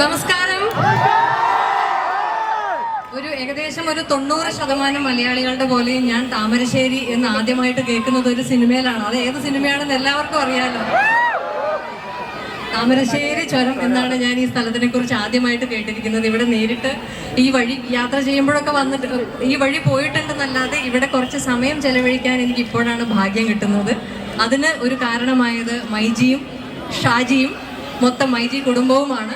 നമസ്കാരം. ഒരു ഏകദേശം ഒരു തൊണ്ണൂറ് ശതമാനം മലയാളികളുടെ പോലെ ഞാൻ താമരശ്ശേരി എന്ന് ആദ്യമായിട്ട് കേൾക്കുന്നത് ഒരു സിനിമയിലാണ്. അത് ഏത് സിനിമയാണെന്ന് എല്ലാവർക്കും അറിയാലോ. താമരശ്ശേരി ചുരം എന്നാണ് ഞാൻ ഈ സ്ഥലത്തിനെ കുറിച്ച് ആദ്യമായിട്ട് കേട്ടിരിക്കുന്നത്. ഇവിടെ നേരിട്ട് ഈ വഴി യാത്ര ചെയ്യുമ്പോഴൊക്കെ വന്നിട്ട് ഈ വഴി പോയിട്ടുണ്ടെന്നല്ലാതെ ഇവിടെ കുറച്ച് സമയം ചെലവഴിക്കാൻ എനിക്ക് ഇപ്പോഴാണ് ഭാഗ്യം കിട്ടുന്നത്. അതിന് ഒരു കാരണമായത് മൈജിയും ഷാജിയും. മൊത്തം മൈജി കുടുംബവുമാണ്.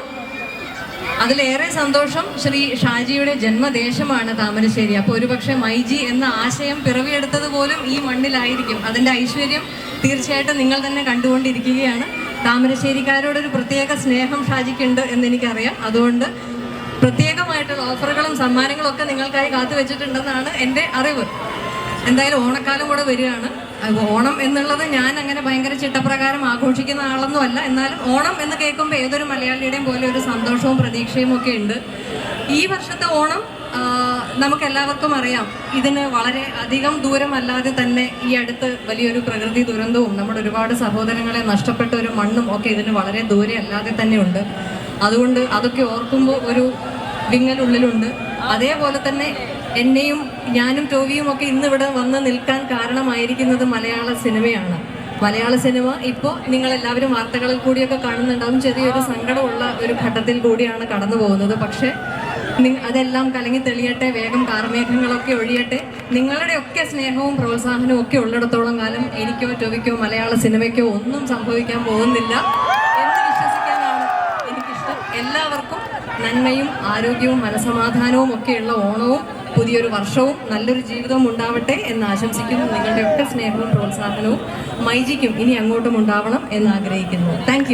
അതിലേറെ സന്തോഷം ശ്രീ ഷാജിയുടെ ജന്മദേശമാണ് താമരശ്ശേരി. അപ്പോൾ ഒരുപക്ഷെ മൈജി എന്ന ആശയം പിറവിയെടുത്തത് പോലും ഈ മണ്ണിലായിരിക്കും. അതിന്റെ ഐശ്വര്യം തീർച്ചയായിട്ടും നിങ്ങൾ തന്നെ കണ്ടുകൊണ്ടിരിക്കുകയാണ്. താമരശ്ശേരിക്കാരോടൊരു പ്രത്യേക സ്നേഹം ഷാജിക്കുണ്ട് എന്ന് എനിക്കറിയാം അതുകൊണ്ട് പ്രത്യേകമായിട്ടുള്ള ഓഫറുകളും സമ്മാനങ്ങളും ഒക്കെ നിങ്ങൾക്കായി കാത്തുവെച്ചിട്ടുണ്ടെന്നാണ് എന്റെ അറിവ്. എന്തായാലും ഓണക്കാലം കൂടെ വരികയാണ്. ഓണം എന്നുള്ളത് ഞാൻ അങ്ങനെ ഭയങ്കര ചിട്ടപ്രകാരം ആഘോഷിക്കുന്ന ആളൊന്നും അല്ല എന്നാലും ഓണം എന്ന് കേൾക്കുമ്പോൾ ഏതൊരു മലയാളിയുടെയും പോലെ ഒരു സന്തോഷവും പ്രതീക്ഷയും ഒക്കെ ഉണ്ട്. ഈ വർഷത്തെ ഓണം നമുക്ക് നമുക്കെല്ലാവർക്കും അറിയാം. ഇതിന് വളരെ അധികം ദൂരമല്ലാതെ തന്നെ ഈ അടുത്ത് വലിയൊരു പ്രകൃതി ദുരന്തവും നമ്മുടെ ഒരുപാട് സഹോദരങ്ങളെ നഷ്ടപ്പെട്ട ഒരു മണ്ണും ഒക്കെ ഇതിന് വളരെ ദൂരെ അല്ലാതെ തന്നെ ഉണ്ട്. അതുകൊണ്ട് അതൊക്കെ ഓർക്കുമ്പോൾ ഒരു വിങ്ങലുള്ളിലുണ്ട്. അതേപോലെ തന്നെ എന്നെയും ഞാനും ടോവിയും ഒക്കെ ഇന്ന് ഇവിടെ വന്ന് നിൽക്കാൻ കാരണമായിരിക്കുന്നത് മലയാള സിനിമയാണ്. മലയാള സിനിമ ഇപ്പോൾ നിങ്ങൾ എല്ലാവരും വാർത്തകളിൽ കൂടിയൊക്കെ കാണുന്നുണ്ടാവും. ചെറിയൊരു സങ്കടമുള്ള ഒരു ഘട്ടത്തിൽ കൂടിയാണ് കടന്നു പോകുന്നത്. പക്ഷേ അതെല്ലാം കലങ്ങി തെളിയട്ടെ വേഗം കാർമേഘങ്ങളൊക്കെ ഒഴിയട്ടെ. നിങ്ങളുടെയൊക്കെ സ്നേഹവും പ്രോത്സാഹനവും ഒക്കെ ഉള്ളിടത്തോളം കാലം എനിക്കോ ടോവിക്കോ മലയാള സിനിമയ്ക്കോ ഒന്നും സംഭവിക്കാൻ പോകുന്നില്ല എന്ന് വിശ്വസിക്കാനാണ് എനിക്കിഷ്ടം. എല്ലാവർക്കും നന്മയും ആരോഗ്യവും മനസമാധാനവും ഒക്കെയുള്ള ഓണവും പുതിയൊരു വർഷവും നല്ലൊരു ജീവിതവും ഉണ്ടാവട്ടെ എന്ന് ആശംസിക്കുന്നു. നിങ്ങളുടെ ഒക്കെ സ്നേഹവും പ്രോത്സാഹനവും മൈജിക്കും ഇനി അങ്ങോട്ടും ഉണ്ടാവണം എന്ന് ആഗ്രഹിക്കുന്നു. താങ്ക്